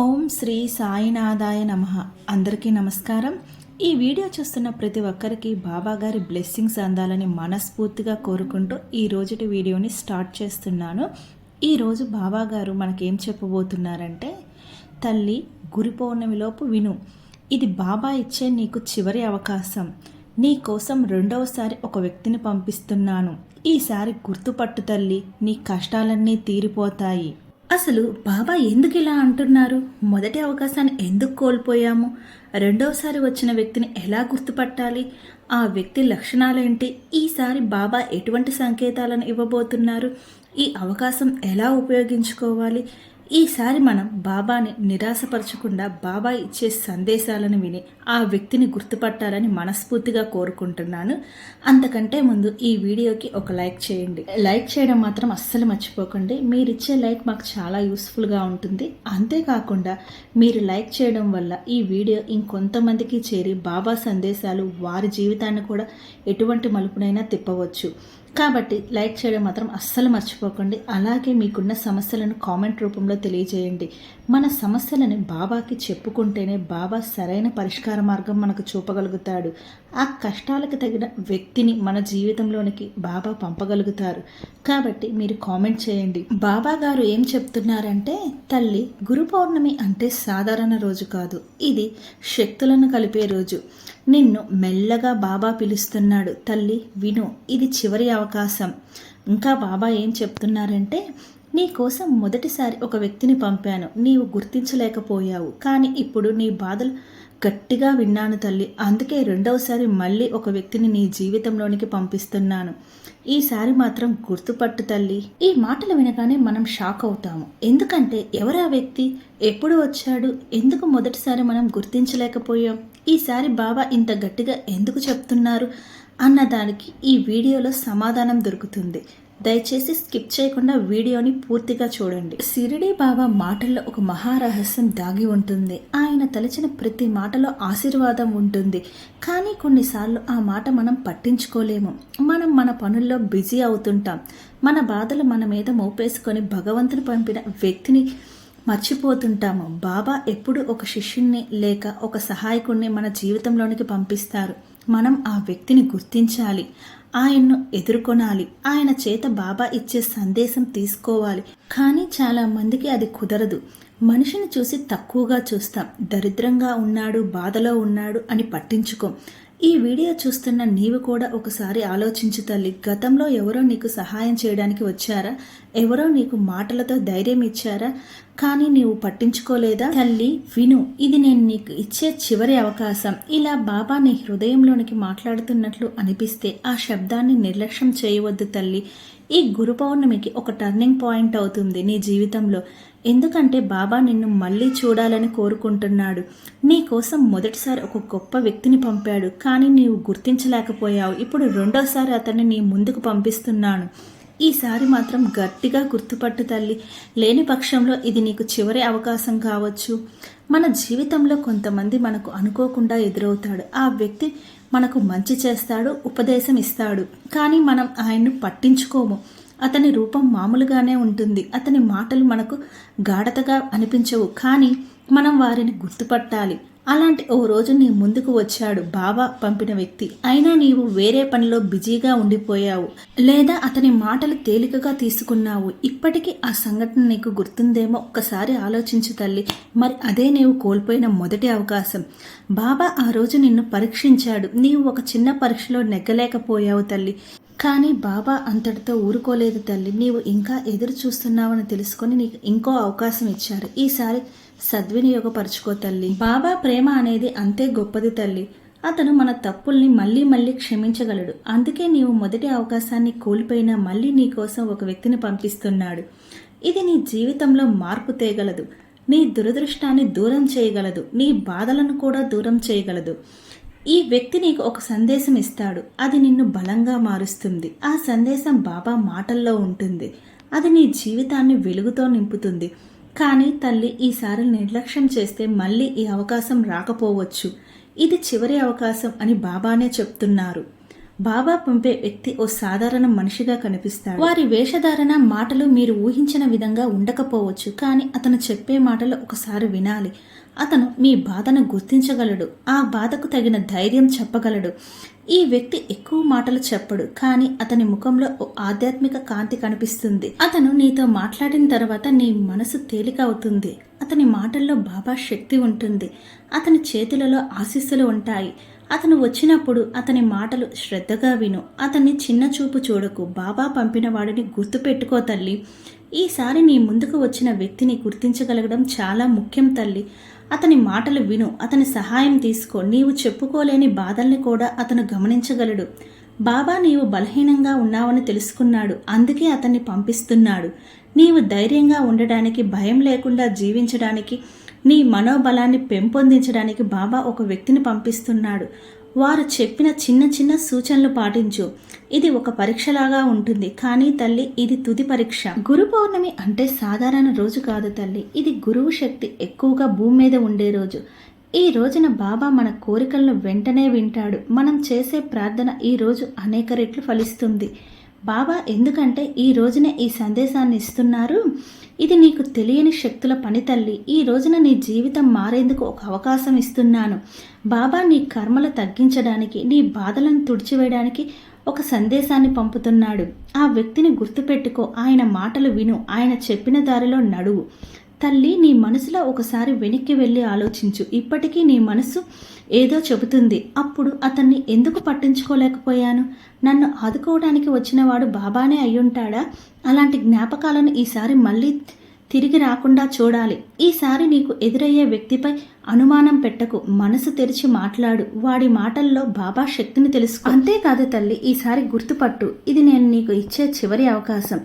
ఓం శ్రీ సాయినాథాయ నమ. అందరికీ నమస్కారం. ఈ వీడియో చూస్తున్న ప్రతి ఒక్కరికి బాబాగారి బ్లెస్సింగ్స్ అందాలని మనస్ఫూర్తిగా కోరుకుంటూ ఈ రోజుటి వీడియోని స్టార్ట్ చేస్తున్నాను. ఈరోజు బాబాగారు మనకేం చెప్పబోతున్నారంటే తల్లి గురి పౌర్ణమిలోపు విను. ఇది బాబా ఇచ్చే నీకు చివరి అవకాశం. నీ కోసం రెండవసారి ఒక వ్యక్తిని పంపిస్తున్నాను. ఈసారి గుర్తుపట్టు తల్లి నీ కష్టాలన్నీ తీరిపోతాయి. అసలు బాబా ఎందుకు ఇలా అంటున్నారు? మొదటి అవకాశాన్ని ఎందుకు కోల్పోయాము? రెండవసారి వచ్చిన వ్యక్తిని ఎలా గుర్తుపట్టాలి? ఆ వ్యక్తి లక్షణాలేంటి? ఈసారి బాబా ఎటువంటి సంకేతాలను ఇవ్వబోతున్నారు? ఈ అవకాశం ఎలా ఉపయోగించుకోవాలి? ఈసారి మనం బాబాని నిరాశపరచకుండా బాబా ఇచ్చే సందేశాలను విని ఆ వ్యక్తిని గుర్తుపట్టాలని మనస్ఫూర్తిగా కోరుకుంటున్నాను. అంతకంటే ముందు ఈ వీడియోకి ఒక లైక్ చేయండి. లైక్ చేయడం మాత్రం అస్సలు మర్చిపోకండి. మీరిచ్చే లైక్ మాకు చాలా యూస్ఫుల్గా ఉంటుంది. అంతేకాకుండా మీరు లైక్ చేయడం వల్ల ఈ వీడియో ఇంకొంతమందికి చేరి బాబా సందేశాలు వారి జీవితాన్ని కూడా ఎటువంటి మలుపునైనా తిప్పవచ్చు. కాబట్టి లైక్ చేయడం మాత్రం అస్సలు మర్చిపోకండి. అలాగే మీకున్న సమస్యలను కామెంట్ రూపంలో తెలియజేయండి. మన సమస్యలని బాబాకి చెప్పుకుంటేనే బాబా సరైన పరిష్కార మార్గం మనకు చూపగలుగుతాడు. ఆ కష్టాలకు తగిన వ్యక్తిని మన జీవితంలోనికి బాబా పంపగలుగుతారు. కాబట్టి మీరు కామెంట్ చేయండి. బాబా గారు ఏం చెప్తున్నారంటే తల్లి గురు పౌర్ణమి అంటే సాధారణ రోజు కాదు. ఇది శక్తులను కలిపే రోజు. నిన్ను మెల్లగా బాబా పిలుస్తున్నాడు. తల్లి విను ఇది చివరి అవకాశం. ఇంకా బాబా ఏం చెప్తున్నారంటే నీ కోసం మొదటిసారి ఒక వ్యక్తిని పంపాను. నీవు గుర్తించలేకపోయావు. కానీ ఇప్పుడు నీ బాధలు గట్టిగా విన్నాను తల్లి. అందుకే రెండవసారి మళ్ళీ ఒక వ్యక్తిని నీ జీవితంలోనికి పంపిస్తున్నాను. ఈసారి మాత్రం గుర్తుపట్టు తల్లి. ఈ మాటలు వినగానే మనం షాక్ అవుతాము. ఎందుకంటే ఎవరా వ్యక్తి? ఎప్పుడు వచ్చాడు? ఎందుకు మొదటిసారి మనం గుర్తించలేకపోయాం? ఈసారి బాబా ఇంత గట్టిగా ఎందుకు చెప్తున్నారు? అన్నదానికి ఈ వీడియోలో సమాధానం దొరుకుతుంది. దయచేసి స్కిప్ చేయకుండా వీడియోని పూర్తిగా చూడండి. సిరిడి బాబా మాటల్లో ఒక మహారహస్యం దాగి ఉంటుంది. ఆయన తలచిన ప్రతి మాటలో ఆశీర్వాదం ఉంటుంది. కానీ కొన్నిసార్లు ఆ మాట మనం పట్టించుకోలేము. మనం మన పనుల్లో బిజీ అవుతుంటాం. మన బాధలు మన మీద మోపేసుకొని భగవంతుని పంపిన వ్యక్తిని మర్చిపోతుంటాము. బాబా ఎప్పుడు ఒక శిష్యుణ్ణి లేక ఒక సహాయకుణ్ణి మన జీవితంలోనికి పంపిస్తారు. మనం ఆ వ్యక్తిని గుర్తించాలి. ఆయన్ను ఎదుర్కొనాలి. ఆయన చేత బాబా ఇచ్చే సందేశం తీసుకోవాలి. కానీ చాలా మందికి అది కుదరదు. మనిషిని చూసి తక్కువగా చూస్తాం. దరిద్రంగా ఉన్నాడు బాధలో ఉన్నాడు అని పట్టించుకోం. ఈ వీడియో చూస్తున్న నీవు కూడా ఒకసారి ఆలోచించు తల్లి. గతంలో ఎవరో నీకు సహాయం చేయడానికి వచ్చారా? ఎవరో నీకు మాటలతో ధైర్యం ఇచ్చారా? కానీ నీవు పట్టించుకోలేదా? తల్లి విను ఇది నేను నీకు ఇచ్చే చివరి అవకాశం. ఇలా బాబా నీ హృదయంలోనికి మాట్లాడుతున్నట్లు అనిపిస్తే ఆ శబ్దాన్ని నిర్లక్ష్యం చేయవద్దు తల్లి. ఈ గురు పౌర్ణమికి ఒక టర్నింగ్ పాయింట్ అవుతుంది నీ జీవితంలో. ఎందుకంటే బాబా నిన్ను మళ్ళీ చూడాలని కోరుకుంటున్నాడు. నీ కోసం మొదటిసారి ఒక గొప్ప వ్యక్తిని పంపాడు. కానీ నీవు గుర్తించలేకపోయావు. ఇప్పుడు రెండోసారి అతన్ని నీ ముందుకు పంపిస్తున్నాను. ఈసారి మాత్రం గట్టిగా గుర్తుపట్టు తల్లి. లేని పక్షంలో ఇది నీకు చివరి అవకాశం కావచ్చు. మన జీవితంలో కొంతమంది మనకు అనుకోకుండా ఎదురవుతాడు. ఆ వ్యక్తి మనకు మంచి చేస్తాడు ఉపదేశం ఇస్తాడు. కానీ మనం ఆయన్ను పట్టించుకోము. అతని రూపం మామూలుగానే ఉంటుంది. అతని మాటలు మనకు గాఢతగా అనిపించవు. కానీ మనం వారిని గుర్తుపట్టాలి. అలాంటి ఓ రోజు నీ ముందుకు వచ్చాడు బాబా పంపిన వ్యక్తి. అయినా నీవు వేరే పనిలో బిజీగా ఉండిపోయావు. లేదా అతని మాటలు తేలికగా తీసుకున్నావు. ఇప్పటికీ ఆ సంఘటన నీకు గుర్తుందేమో ఒక్కసారి ఆలోచించు తల్లి. మరి అదే నీవు కోల్పోయిన మొదటి అవకాశం. బాబా ఆ రోజు నిన్ను పరీక్షించాడు. నీవు ఒక చిన్న పరీక్షలో నెగ్గలేకపోయావు తల్లి. కానీ బాబా అంతటితో ఊరుకోలేదు తల్లి. నీవు ఇంకా ఎదురు చూస్తున్నావని తెలుసుకొని నీకు ఇంకో అవకాశం ఇచ్చారు. ఈసారి సద్వినియోగపరచుకో తల్లి. బాబా ప్రేమ అనేది అంతే గొప్పది తల్లి. అతను మన తప్పుల్ని మళ్ళీ మళ్ళీ క్షమించగలడు. అందుకే నీవు మొదటి అవకాశాన్ని కోల్పోయినా మళ్ళీ నీ కోసం ఒక వ్యక్తిని పంపిస్తున్నాడు. ఇది నీ జీవితంలో మార్పు తేగలదు. నీ దురదృష్టాన్ని దూరం చేయగలదు. నీ బాధలను కూడా దూరం చేయగలదు. ఈ వ్యక్తి నీకు ఒక సందేశం ఇస్తాడు. అది నిన్ను బలంగా మారుస్తుంది. ఆ సందేశం బాబా మాటల్లో ఉంటుంది. అది నీ జీవితాన్ని వెలుగుతో నింపుతుంది. కానీ తల్లి ఈసారి నిర్లక్ష్యం చేస్తే మళ్ళీ ఈ అవకాశం రాకపోవచ్చు. ఇది చివరి అవకాశం అని బాబానే చెప్తున్నారు. బాబా పంపే వ్యక్తి ఓ సాధారణ మనిషిగా కనిపిస్తాడు. వారి వేషధారణ మాటలు మీరు ఊహించిన విధంగా ఉండకపోవచ్చు కానీ అతను చెప్పే మాటలు ఒకసారి వినాలి. అతను మీ బాధను గుర్తించగలడు. ఆ బాధకు తగిన ధైర్యం చెప్పగలడు. ఈ వ్యక్తి ఎక్కువ మాటలు చెప్పడు కానీ అతని ముఖంలో ఓ ఆధ్యాత్మిక కాంతి కనిపిస్తుంది. అతను నీతో మాట్లాడిన తర్వాత నీ మనసు తేలిక అవుతుంది. అతని మాటల్లో బాబా శక్తి ఉంటుంది. అతని చేతులలో ఆశీస్సులు ఉంటాయి. అతను వచ్చినప్పుడు అతని మాటలు శ్రద్ధగా విను. అతన్ని చిన్న చూపు చూడకు. బాబా పంపిన వాడిని గుర్తుపెట్టుకో తల్లి. ఈసారి నీ ముందుకు వచ్చిన వ్యక్తిని గుర్తించగలగడం చాలా ముఖ్యం తల్లి. అతని మాటలు విను అతని సహాయం తీసుకో. నీవు చెప్పుకోలేని బాధల్ని కూడా అతను గమనించగలడు. బాబా నీవు బలహీనంగా ఉన్నావని తెలుసుకున్నాడు. అందుకే అతన్ని పంపిస్తున్నాడు. నీవు ధైర్యంగా ఉండడానికి భయం లేకుండా జీవించడానికి నీ మనోబలాన్ని పెంపొందించడానికి బాబా ఒక వ్యక్తిని పంపిస్తున్నాడు. వారు చెప్పిన చిన్న చిన్న సూచనలు పాటించు. ఇది ఒక పరీక్షలాగా ఉంటుంది. కానీ తల్లి ఇది తుది పరీక్ష. గురు పౌర్ణమి అంటే సాధారణ రోజు కాదు తల్లి. ఇది గురువు శక్తి ఎక్కువగా భూమి మీద ఉండే రోజు. ఈ రోజున బాబా మన కోరికలను వెంటనే వింటాడు. మనం చేసే ప్రార్థన ఈ రోజు అనేక రెట్లు ఫలిస్తుంది. బాబా ఎందుకంటే ఈ రోజున ఈ సందేశాన్ని ఇస్తున్నారు? ఇది నీకు తెలియని శక్తుల పని తల్లి. ఈ రోజున నీ జీవితం మారేందుకు ఒక అవకాశం ఇస్తున్నాను. బాబా నీ కర్మలు తగ్గించడానికి నీ బాధలను తుడిచివేయడానికి ఒక సందేశాన్ని పంపుతున్నాడు. ఆ వ్యక్తిని గుర్తుపెట్టుకో. ఆయన మాటలు విను. ఆయన చెప్పిన దారిలో నడువు. తల్లి నీ మనసులో ఒకసారి వెనక్కి వెళ్ళి ఆలోచించు. ఇప్పటికీ నీ మనసు ఏదో చెబుతుంది. అప్పుడు అతన్ని ఎందుకు పట్టించుకోలేకపోయాను? నన్ను ఆదుకోవడానికి వచ్చినవాడు బాబానే అయ్యుంటాడా? అలాంటి జ్ఞాపకాలను ఈసారి మళ్ళీ తిరిగి రాకుండా చూడాలి. ఈసారి నీకు ఎదురయ్యే వ్యక్తిపై అనుమానం పెట్టకు. మనసు తెరిచి మాట్లాడు. వాడి మాటల్లో బాబా శక్తిని తెలుసుకో. అంతేకాదు తల్లి ఈసారి గుర్తుపట్టు. ఇది నేను నీకు ఇచ్చే చివరి అవకాశం.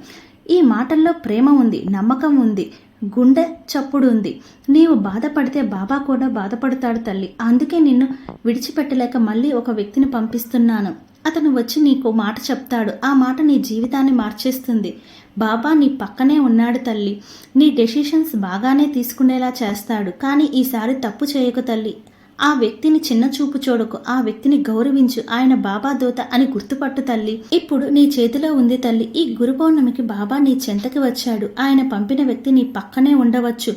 ఈ మాటల్లో ప్రేమ ఉంది నమ్మకం ఉంది. గుండె చప్పుడు ఉంది నీవు బాధపడితే బాబా కూడా బాధపడతాడు తల్లి. అందుకే నిన్ను విడిచిపెట్టలేక మళ్ళీ ఒక వ్యక్తిని పంపిస్తున్నాను. అతను వచ్చి నీకు మాట చెప్తాడు. ఆ మాట నీ జీవితాన్ని మార్చేస్తుంది. బాబా నీ పక్కనే ఉన్నాడు తల్లి. నీ డెసిషన్స్ బాగానే తీసుకునేలా చేస్తాడు. కానీ ఈసారి తప్పు చేయకు తల్లి. ఆ వ్యక్తిని చిన్న చూపు చూడకు ఆ వ్యక్తిని గౌరవించు ఆయన బాబా దూత అని గుర్తుపట్టు తల్లి. ఇప్పుడు నీ చేతిలో ఉంది తల్లి ఈ గురు పౌర్ణమికి బాబా నీ చెంతకి వచ్చాడు. ఆయన పంపిన వ్యక్తి నీ పక్కనే ఉండవచ్చు.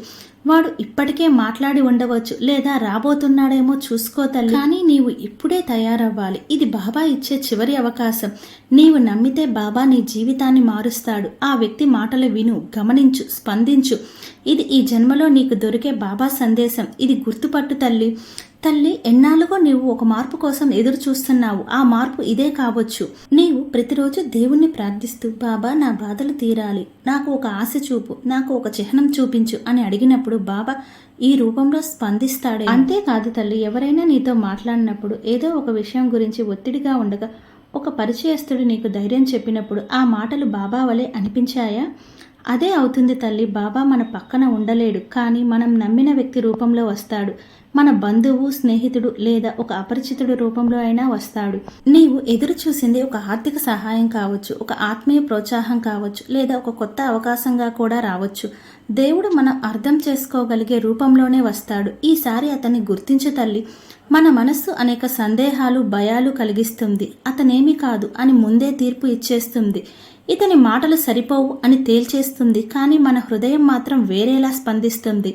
వాడు ఇప్పటికే మాట్లాడి ఉండవచ్చు లేదా రాబోతున్నాడేమో చూసుకో తల్లి. కానీ నీవు ఇప్పుడే తయారవ్వాలి. ఇది బాబా ఇచ్చే చివరి అవకాశం. నీవు నమ్మితే బాబా నీ జీవితాన్ని మారుస్తాడు. ఆ వ్యక్తి మాటలు విను గమనించు స్పందించు. ఇది ఈ జన్మలో నీకు దొరికే బాబా సందేశం. ఇది గుర్తుపట్టు తల్లి. తల్లి ఎన్నాళ్ళుగో నీవు ఒక మార్పు కోసం ఎదురు చూస్తున్నావు ఆ మార్పు ఇదే కావచ్చు. నీవు ప్రతిరోజు దేవుణ్ణి ప్రార్థిస్తూ బాబా నా బాధలు తీరాలి. నాకు ఒక ఆశ చూపు నాకు ఒక చిహ్నం చూపించు అని అడిగినప్పుడు బాబా ఈ రూపంలో స్పందిస్తాడే. అంతేకాదు తల్లి ఎవరైనా నీతో మాట్లాడినప్పుడు ఏదో ఒక విషయం గురించి ఒత్తిడిగా ఉండగా ఒక పరిచయస్తుడు నీకు ధైర్యం చెప్పినప్పుడు ఆ మాటలు బాబా వలె అనిపించాయా? అదే అవుతుంది తల్లి బాబా మన పక్కన ఉండలేడు కానీ మనం నమ్మిన వ్యక్తి రూపంలో వస్తాడు. మన బంధువు స్నేహితుడు లేదా ఒక అపరిచితుడు రూపంలో అయినా వస్తాడు. నీవు ఎదురు చూసింది ఒక ఆర్థిక సహాయం కావచ్చు ఒక ఆత్మీయ ప్రోత్సాహం కావచ్చు లేదా ఒక కొత్త అవకాశంగా కూడా రావచ్చు. దేవుడు మనం అర్థం చేసుకోగలిగే రూపంలోనే వస్తాడు. ఈసారి అతన్ని గుర్తించు తల్లి. మన మనస్సు అనేక సందేహాలు భయాలు కలిగిస్తుంది. అతనేమి కాదు అని ముందే తీర్పు ఇచ్చేస్తుంది. ఇతని మాటలు సరిపోవు అని తేల్చేస్తుంది కానీ మన హృదయం మాత్రం వేరేలా స్పందిస్తుంది.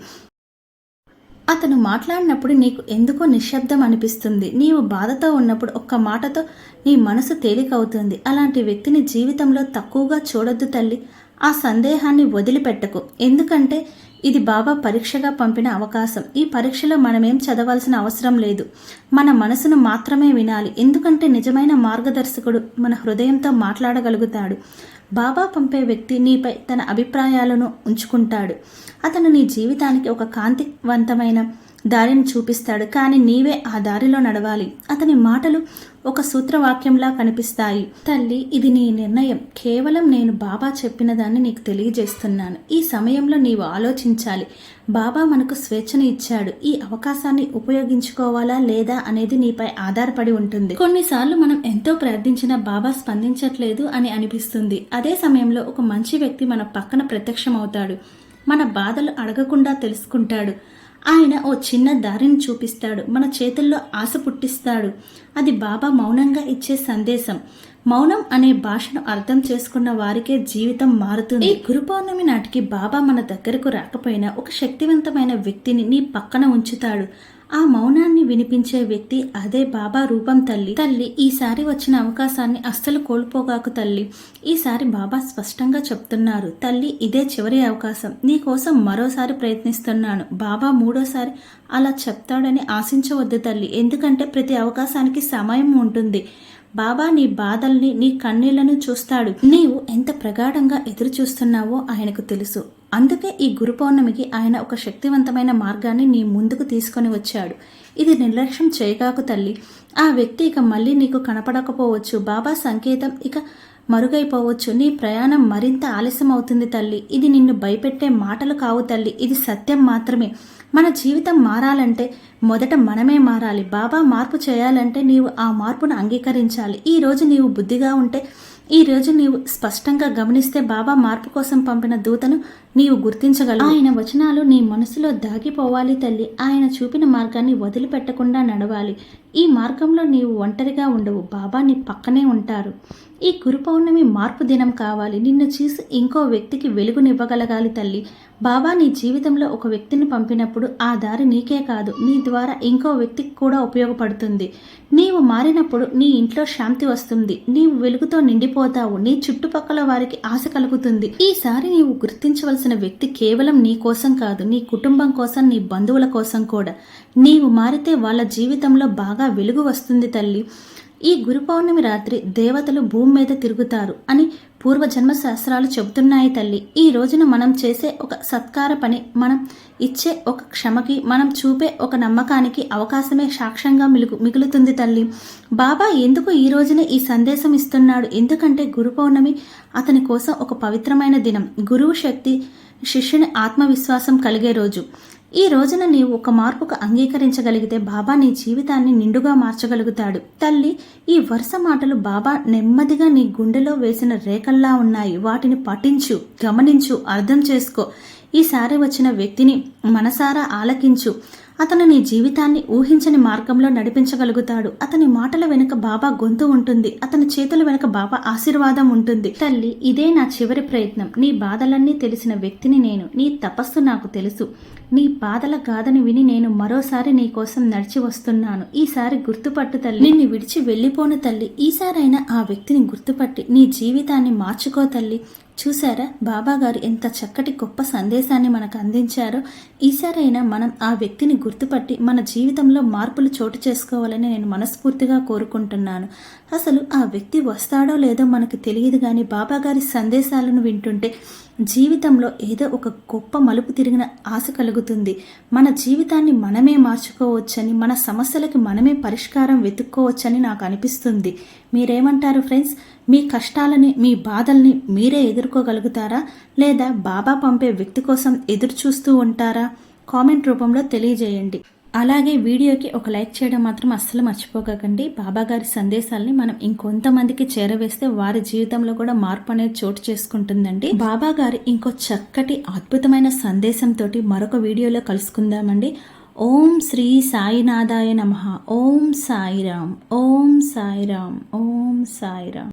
అతను మాట్లాడినప్పుడు నీకు ఎందుకో నిశ్శబ్దం అనిపిస్తుంది. నీవు బాధతో ఉన్నప్పుడు ఒక్క మాటతో నీ మనసు తేలికవుతుంది. అలాంటి వ్యక్తిని జీవితంలో తక్కువగా చూడొద్దు తల్లి. ఆ సందేహాన్ని వదిలిపెట్టకు. ఎందుకంటే ఇది బాబా పరీక్షగా పంపిన అవకాశం. ఈ పరీక్షలో మనమేం చదవాల్సిన అవసరం లేదు. మన మనసును మాత్రమే వినాలి. ఎందుకంటే నిజమైన మార్గదర్శకుడు మన హృదయంతో మాట్లాడగలుగుతాడు. బాబా పంపే వ్యక్తి నీపై తన అభిప్రాయాలను ఉంచుకుంటాడు. అతను నీ జీవితానికి ఒక కాంతివంతమైన దారిని చూపిస్తాడు. కానీ నీవే ఆ దారిలో నడవాలి. అతని మాటలు ఒక సూత్రవాక్యంలా కనిపిస్తాయి. తల్లి ఇది నీ నిర్ణయం. కేవలం నేను బాబా చెప్పిన దాన్ని నీకు తెలియజేస్తున్నాను. ఈ సమయంలో నీవు ఆలోచించాలి. బాబా మనకు స్వేచ్ఛను ఇచ్చాడు. ఈ అవకాశాన్ని ఉపయోగించుకోవాలా లేదా అనేది నీపై ఆధారపడి ఉంటుంది. కొన్నిసార్లు మనం ఎంతో ప్రార్థించినా బాబా స్పందించట్లేదు అని అనిపిస్తుంది. అదే సమయంలో ఒక మంచి వ్యక్తి మన పక్కన ప్రత్యక్షమవుతాడు. మన బాధలు అడగకుండా తెలుసుకుంటాడు. ఆయన ఓ చిన్న దారిని చూపిస్తాడు. మన చేతుల్లో ఆశ పుట్టిస్తాడు. అది బాబా మౌనంగా ఇచ్చే సందేశం. మౌనం అనే భాషను అర్థం చేసుకున్న వారికే జీవితం మారుతుంది. ఈ గురు పౌర్ణమి నాటికి బాబా మన దగ్గరకు రాకపోయినా ఒక శక్తివంతమైన వ్యక్తిని నీ పక్కన ఉంచుతాడు. ఆ మౌనాన్ని వినిపించే వ్యక్తి అదే బాబా రూపం తల్లి. తల్లి ఈసారి వచ్చిన అవకాశాన్ని అస్సలు కోల్పోగాకు తల్లి. ఈసారి బాబా స్పష్టంగా చెప్తున్నారు తల్లి ఇదే చివరి అవకాశం. నీ కోసం మరోసారి ప్రయత్నిస్తున్నాను. బాబా మూడోసారి అలా చెప్తాడని ఆశించవద్దు తల్లి. ఎందుకంటే ప్రతి అవకాశానికి సమయం ఉంటుంది. బాబా నీ బాధల్ని నీ కన్నీళ్ళను చూస్తాడు. నీవు ఎంత ప్రగాఢంగా ఎదురు చూస్తున్నావో ఆయనకు తెలుసు. అందుకే ఈ గురు పౌర్ణమికి ఆయన ఒక శక్తివంతమైన మార్గాన్ని నీ ముందుకు తీసుకొని వచ్చాడు. ఇది నిర్లక్ష్యం చేయగాకు తల్లి. ఆ వ్యక్తి ఇక మళ్ళీ నీకు కనపడకపోవచ్చు. బాబా సంకేతం ఇక మరుగైపోవచ్చు. నీ ప్రయాణం మరింత ఆలస్యం అవుతుంది తల్లి. ఇది నిన్ను భయపెట్టే మాటలు కావు తల్లి. ఇది సత్యం మాత్రమే. మన జీవితం మారాలంటే మొదట మనమే మారాలి. బాబా మార్పు చేయాలంటే నీవు ఆ మార్పును అంగీకరించాలి. ఈ రోజు నీవు బుద్ధిగా ఉంటే ఈ రోజు నీవు స్పష్టంగా గమనిస్తే బాబా మార్పు కోసం పంపిన దూతను నీవు గుర్తించగలవు. ఆయన వచనాలు నీ మనసులో దాగిపోవాలి తల్లి. ఆయన చూపిన మార్గాన్ని వదిలిపెట్టకుండా నడవాలి. ఈ మార్గంలో నీవు ఒంటరిగా ఉండవు. బాబా నీ పక్కనే ఉంటారు. ఈ గురు పౌర్ణమి మార్పు దినం కావాలి. నిన్ను చూసి ఇంకో వ్యక్తికి వెలుగునివ్వగలగాలి తల్లి. బాబా నీ జీవితంలో ఒక వ్యక్తిని పంపినప్పుడు ఆ దారి నీకే కాదు. నీ ద్వారా ఇంకో వ్యక్తికి కూడా ఉపయోగపడుతుంది. నీవు మారినప్పుడు నీ ఇంట్లో శాంతి వస్తుంది. నీవు వెలుగుతో నిండిపోతావు. నీ చుట్టుపక్కల వారికి ఆశ కలుగుతుంది. ఈసారి నీవు గుర్తించవలసిన వ్యక్తి కేవలం నీ కోసం కాదు నీ కుటుంబం కోసం నీ బంధువుల కోసం కూడా. నీవు మారితే వాళ్ళ జీవితంలో బాగా వెలుగు వస్తుంది తల్లి. ఈ గురు పౌర్ణమి రాత్రి దేవతలు భూమి మీద తిరుగుతారు అని పూర్వజన్మ శాస్త్రాలు చెబుతున్నాయి తల్లి. ఈ రోజున మనం చేసే ఒక సత్కార పని మనం ఇచ్చే ఒక క్షమకి మనం చూపే ఒక నమ్మకానికి అవకాశమే సాక్ష్యంగా మిలుగు మిగులుతుంది తల్లి. బాబా ఎందుకు ఈ రోజున ఈ సందేశం ఇస్తున్నాడు? ఎందుకంటే గురు పౌర్ణమి అతని కోసం ఒక పవిత్రమైన దినం గురువు శక్తి శిష్యుని ఆత్మవిశ్వాసం కలిగే రోజు. ఈ రోజున నీవు ఒక మార్పుకు అంగీకరించగలిగితే బాబా నీ జీవితాన్ని నిండుగా మార్చగలుగుతాడు. తల్లి ఈ వరుస మాటలు బాబా నెమ్మదిగా నీ గుండెలో వేసిన రేఖల్లా ఉన్నాయి. వాటిని పఠించు గమనించు అర్థం చేసుకో. ఈసారి వచ్చిన వ్యక్తిని మనసారా ఆలకించు. అతను నీ జీవితాన్ని ఊహించని మార్గంలో నడిపించగలుగుతాడు. అతని మాటల వెనుక బాబా గొంతు ఉంటుంది. అతని చేతుల వెనుక బాబా ఆశీర్వాదం ఉంటుంది. తల్లి ఇదే నా చివరి ప్రయత్నం. నీ బాధలన్నీ తెలిసిన వ్యక్తిని నేను. నీ తపస్సు నాకు తెలుసు. నీ బాధల గాథను విని నేను మరోసారి నీ కోసం నడిచి వస్తున్నాను. ఈసారి గుర్తుపట్టు తల్లి. నిన్ను విడిచి వెళ్ళిపోను తల్లి. ఈసారైనా ఆ వ్యక్తిని గుర్తుపట్టి నీ జీవితాన్ని మార్చుకో తల్లి. చూసారా బాబాగారు ఎంత చక్కటి గొప్ప సందేశాన్ని మనకు అందించారో. ఈసారైనా మనం ఆ వ్యక్తిని గుర్తుపట్టి మన జీవితంలో మార్పులు చోటు చేసుకోవాలని నేను మనస్ఫూర్తిగా కోరుకుంటున్నాను. అసలు ఆ వ్యక్తి వస్తాడో లేదో మనకు తెలియదు కానీ బాబాగారి సందేశాలను వింటుంటే జీవితంలో ఏదో ఒక గొప్ప మలుపు తిరిగిన ఆశ కలుగుతుంది. మన జీవితాన్ని మనమే మార్చుకోవచ్చని మన సమస్యలకి మనమే పరిష్కారం వెతుక్కోవచ్చని నాకు అనిపిస్తుంది. మీరేమంటారు ఫ్రెండ్స్? మీ కష్టాలని మీ బాధల్ని మీరే ఎదుర్కోగలుగుతారా? లేదా బాబా పంపే వ్యక్తి కోసం ఎదురు చూస్తూ ఉంటారా? కామెంట్ రూపంలో తెలియజేయండి. అలాగే వీడియోకి ఒక లైక్ చేయడం మాత్రం అస్సలు మర్చిపోకండి. బాబా గారి సందేశాలని మనం ఇంకొంతమందికి చేరవేస్తే వారి జీవితంలో కూడా మార్పు అనేది చోటు చేసుకుంటుందండి. బాబా గారి ఇంకో చక్కటి అద్భుతమైన సందేశంతో మరొక వీడియోలో కలుసుకుందామండి. ఓం శ్రీ సాయినాథాయ నమ. ఓం సాయిరామ్. ఓం సాయిరామ్. ఓం సాయిరామ్.